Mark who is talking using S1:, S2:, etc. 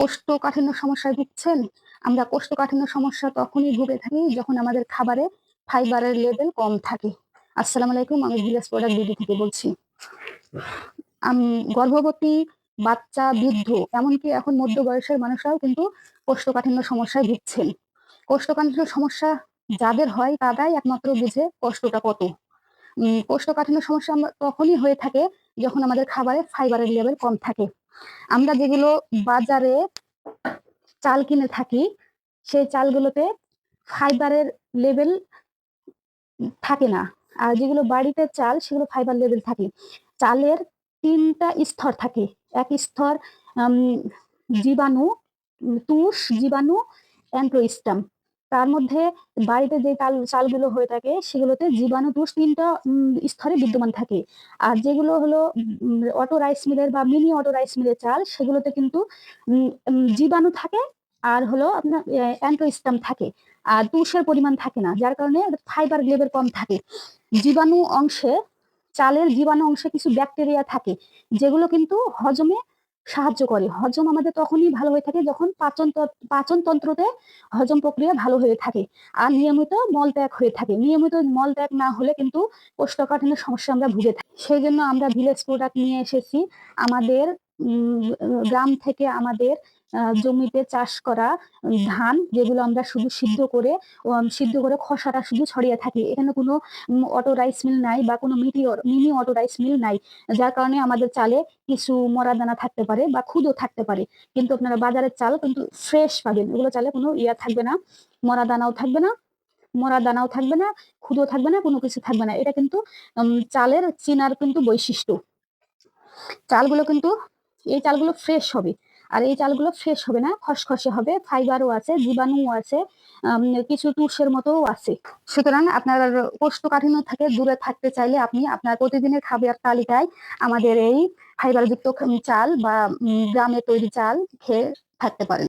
S1: কোষ্ঠকাঠিন্য সমস্যায় ভুগছেন, আমরা কোষ্ঠকাঠিন্য সমস্যা তখনই ভুগে থাকি যখন আমাদের খাবারে ফাইবারের লেভেল কম থাকে। আসসালামু আলাইকুম, আমি ভিলেজ প্রোডাক্ট বিডি থেকে বলছি। গর্ভবতী বাচ্চা বৃদ্ধ, এমনকি এখন মধ্য বয়সের মানুষরাও কিন্তু কোষ্ঠকাঠিন্য সমস্যায় ভুগছেন। কোষ্ঠকাঠিন্য সমস্যা যাদের হয় তারাই একমাত্র বুঝে কষ্টটা কত। কোষ্ঠকাঠিন্য সমস্যা তখনই হয়ে থাকে যখন আমাদের খাবারে ফাইবারের লেভেল কম থাকে। আমরা যেগুলো বাজারে চাল কিনে থাকি, সেই চালগুলোতে ফাইবারের লেভেল থাকে না। আর যেগুলো বাড়িতে চাল, সেগুলো ফাইবার লেভেল থাকে। চালের তিনটা স্তর থাকে। এক স্তর জীবাণু, তুষ, জীবাণু অ্যান্ট্রোস্টাম তার মধ্যে বাড়িতে যে চাল, চালগুলো হয়ে থাকে, সেগুলোতে জীবাণু তুষ তিনটা স্তরে বিদ্যমান থাকে। আর যেগুলো হলো অটো রাইস মিলের বা মিনি অটো রাইস মিলের চাল, সেগুলোতে কিন্তু জীবাণু থাকে, আর হলো আপনার অ্যান্ট্রোস্টাম থাকে। আর তুষের পরিমাণ থাকে না, যার কারণে ফাইবার লেভেল কম থাকে। জীবাণু অংশে, চালের জীবাণু অংশে কিছু ব্যাকটেরিয়া থাকে, যেগুলো কিন্তু হজমে সাহায্য করে। হজম আমাদের তখনই ভালো হয়ে থাকে যখন পাচন পাচন তন্ত্রতে হজম প্রক্রিয়া ভালো হয়ে থাকে। আর নিয়মিত মল ত্যাগ হয়ে থাকে। নিয়মিত মল ত্যাগ না হলে কিন্তু কোষ্ঠকাঠিন্যের সমস্যা আমরা ভুগে থাকি। সেই জন্য আমরা ভিলেজ প্রোডাক্ট নিয়ে এসেছি। আমাদের গ্রাম থেকে আমাদের জমিতে চাষ করা ধান, যেগুলো আমরা শুধু সিদ্ধ করে সিদ্ধ করে খসাটা শুধু ছড়িয়ে থাকি। এখানে কোনো অটো রাইস মিল নাই বা কোনো মিটি মিনি অটো রাইস মিল নাই। যার কারণে আমাদের চালে কিছু মরা দানা থাকতে পারে বা খুদও থাকতে পারে। কিন্তু আপনারা বাজারের চাল কিন্তু ফ্রেশ পাবেন। এগুলো চালে কোনো ইয়া থাকবে না, মরা দানাও থাকবে না, মরা দানাও থাকবে না খুদও থাকবে না, কোনো কিছু থাকবে না। এটা কিন্তু চালের চিনার কিন্তু বৈশিষ্ট্য। চালগুলো কিন্তু এই চালগুলো ফ্রেশ হবে। আর এই চালগুলো ফ্রেশ হবে না, খসখসে হবে ফাইবারও আছে, জীবাণুও আছে কিছু তুষের মতোও আছে। সুতরাং আপনার কোষ্ঠকাঠিন্য থেকে দূরে থাকতে চাইলে আপনি আপনার প্রতিদিনের খাবার তালিকায় আমাদের এই ফাইবারযুক্ত চাল বা গ্রামে তৈরি চাল খেয়ে থাকতে পারেন।